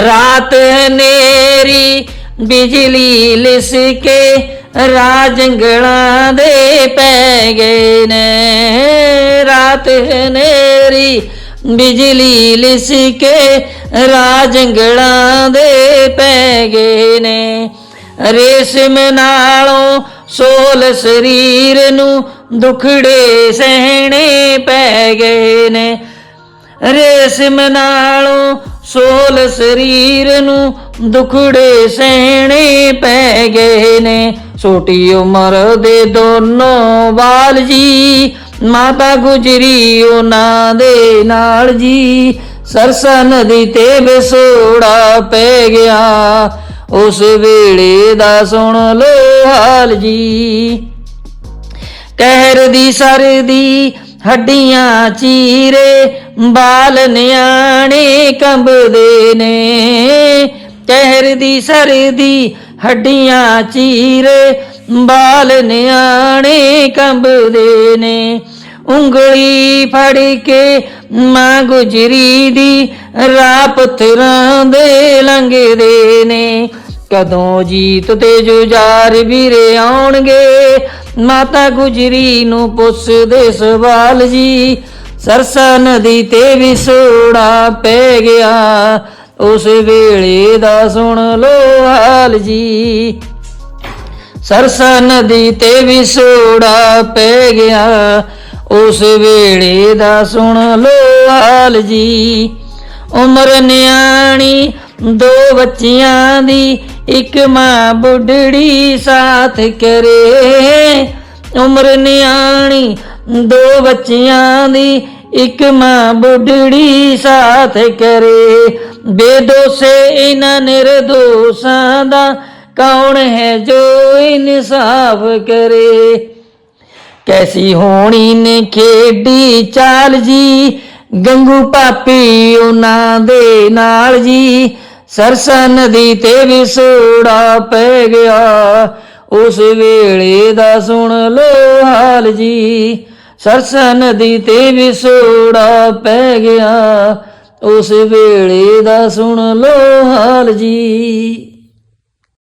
ਰਾਤ ਹਨੇਰੀ, ਬਿਜਲੀ ਲਿਸਕੇ ਰਾਜੰਗਲਾਂ ਦੇ ਪੈ ਗਏ ਨੇ। ਰਾਤ ਹਨੇਰੀ, ਬਿਜਲੀ ਲਿਸਕੇ ਰਾਜੰਗਲਾਂ ਦੇ ਪੈ ਗਏ ਨੇ। ਰੇਸ਼ਮ ਨਾਲੋਂ ਸੋਲ ਸਰੀਰ ਨੂੰ ਦੁਖੜੇ ਸਹਿਣੇ ਪੈ ਗਏ ਨੇ। ਰੇਸ਼ਮ ਨਾਲੋਂ ਸੋਲ ਸਰੀਰ ਨੂੰ ਦੁਖੜੇ ਸਹਿਣੇ ਪੈ ਗਏ ਨੇ। ਛੋਟੀ ਉਮਰ ਦੇ ਦੋਨੋਂ ਬਾਲ ਜੀ, ਮਾਤਾ ਗੁਜਰੀ ਉਹਨਾਂ ਦੇ ਨਾਲ ਜੀ। ਸਰਸਾ ਨਦੀ ਤੇ ਵਿਸੋੜਾ ਪੈ ਗਿਆ, ਉਸ ਵੇਲੇ ਦਾ ਸੁਣ ਲੋ ਹਾਲ ਜੀ। ਕਹਿਰ ਦੀ ਸਰਦੀ ਹੱਡੀਆਂ ਚੀਰੇ ਬਾਲ ਨਿਆਣੇ ਕੰਬਦੇ ਨੇ। ਕਹਿਰ ਦੀ ਸਰਦੀ ਹੱਡੀਆਂ ਚੀਰੇ ਬਾਲ ਨਿਆਣੇ ਕੰਬਦੇ ਨੇ। ਉਂਗਲੀ ਫੜ ਕੇ ਮਾਂ ਗੁਜਰੀ ਦੀ ਰਾਹ ਪੱਥਰਾਂ ਦੇ ਲੰਘਦੇ ਨੇ। ਕਦੋਂ ਜੀਤ ਤੇ ਜੁਝਾਰ ਵੀਰੇ ਆਉਣਗੇ ਮਾਤਾ ਗੁਜਰੀ ਨੂੰ ਪੁੱਛਦੇ ਸਵਾਲ ਜੀ, ਸਰਸਾ ਨਦੀ ਤੇ ਵਿਸੋੜਾ ਪੈ ਗਿਆ। ਉਸ ਵੇਲੇ ਦਾ ਸੁਣ ਲੋ ਹਾਲ ਜੀ। ਸਰਸਾ ਨਦੀ ਤੇ ਵਿਸੋੜਾ ਪੈ ਗਿਆ। ਉਸ ਵੇਲੇ ਦਾ ਸੁਣ ਲੋ ਹਾਲ ਜੀ। ਉਮਰ ਨਿਆਣੀ ਦੋ ਬੱਚਿਆਂ ਦੀ ਇੱਕ ਮਾਂ ਬੁੱਢੜੀ ਸਾਥ ਕਰੇ। ਉਮਰ ਨਿਆਣੀ, ਦੋ ਬੱਚਿਆਂ ਦੀ ਇੱਕ ਮਾਂ ਬੁੱਢੜੀ ਸਾਥ ਕਰੇ। ਬੇਦੋਸੇ ਇਹਨਾਂ ਨਿਰਦੋਸ਼ਾਂ ਦਾ ਕੌਣ ਹੈ ਜੋ ਇਨਸਾਫ ਕਰੇ? ਕੈਸੀ ਹੋਣੀ ਨੇ ਖੇਡੀ ਚਾਲ ਜੀ? ਗੰਗੂ ਪਾਪੀ ਉਹਨਾਂ ਦੇ ਨਾਲ ਜੀ। ਸਰਸਾ ਨਦੀ ਤੇ ਵਿਸੋੜਾ ਪੈ ਗਿਆ। ਉਸ ਵੇਲੇ ਦਾ ਸੁਣ ਲੋ ਹਾਲ ਜੀ। ਸਰਸਾ ਨਦੀ ਤੇ ਵਿਸੋੜਾ ਪੈ ਗਿਆ। ਉਸ ਵੇਲੇ ਦਾ ਸੁਣ ਲੋ ਹਾਲ ਜੀ।